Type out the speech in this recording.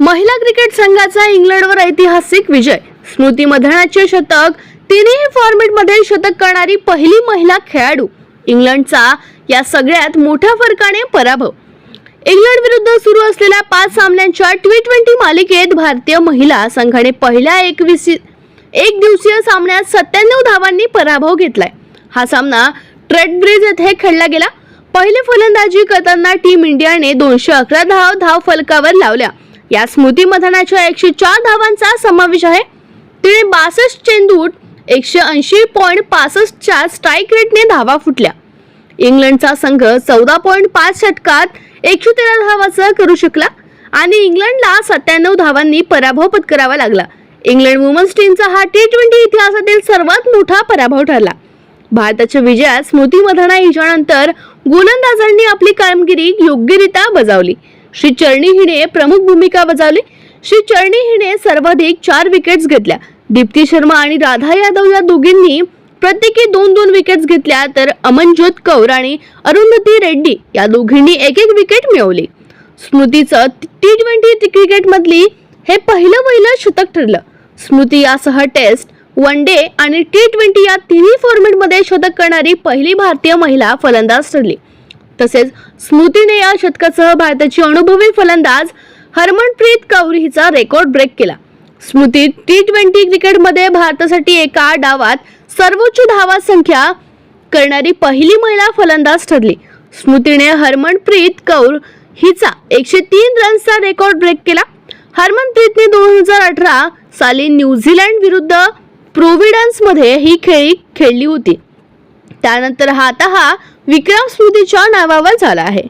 महिला क्रिकेट संघाचा इंग्लंडवर ऐतिहासिक विजय. स्मृती मधनाचे शतक तिन्ही फॉर्मेटमध्ये शतक करणारी पहिली महिला खेळाडू. इंग्लंडचा या सगळ्यात मोठ्या फरकाने पराभव. इंग्लंड विरुद्ध सुरू असलेल्या पाच सामन्यांच्या टी ट्वेंटी मालिकेत भारतीय महिला संघाने पहिल्या एकवीस एक दिवसीय सामन्यात सत्त्याण्णव धावांनी पराभव घेतलाय. हा सामना ट्रेड ब्रिज येथे खेळला गेला. पहिले फलंदाजी करताना टीम इंडियाने दोनशे अकरा धाव धाव फलकावर लावल्या. या स्मृती मधनाच्या एकशे चार धावांचा समावेश आहे. तिने बासष्ट चेंडूत एकशे ऐंशी पॉईंट पासष्टच्या स्ट्राईक रेटने धावा फुटल्या. इंग्लंडचा संघ चौदा पॉईंट पाच षटकात एकशे तेरा धावाचा करू शकला आणि इंग्लंडला सत्त्याण्णव धावांनी पराभव पत्करावा लागला. इंग्लंड वुमन्स टीमचा हा टी ट्वेंटी इतिहासातील सर्वात मोठा पराभव ठरला. भारताच्या विजयात स्मृती मधना हिच्यानंतर गोलंदाजांनी आपली कामगिरी योग्यरित्या बजावली. श्री चरणी हिने प्रमुख भूमिका बजावली. श्री चरणी हिने सर्वाधिक चार विकेट्स घेतल्या. दीप्ती शर्मा आणि राधा यादव या दोघींनी प्रत्येकी दोन दोन विकेट्स घेतल्या तर अमनज्योत कौर आणि अरुंधती रेड्डी या दोघींनी एक एक विकेट मिळवली. स्मृतीचं टी ट्वेंटी क्रिकेटमधली हे पहिलं पहिलं शतक ठरलं. स्मृती यासह टेस्ट वन डे आणि टी ट्वेंटी या तिन्ही फॉर्मेटमध्ये शतक करणारी पहिली भारतीय महिला फलंदाज ठरली. तसेच स्मृतीने या शतकासह भारताची अनुभवी फलंदाज हरमनप्रीत कौर हिचा रेकॉर्ड ब्रेक केला. स्मृती टी ट्वेंटी क्रिकेटमध्ये भारतासाठी एका डावात सर्वोच्च धावा संख्या करणारी पहिली महिला फलंदाज ठरली. स्मृतीने हरमनप्रीत कौर हिचा एकशे तीन रन्सचा रेकॉर्ड ब्रेक केला. हरमनप्रीतने दोन हजार अठरा साली न्यूझीलंड विरुद्ध प्रोव्हिडन्समध्ये ही खेळी खेळली होती. त्यानंतर हा आता हा विक्रम स्मृतीच्या नावावर झाला आहे.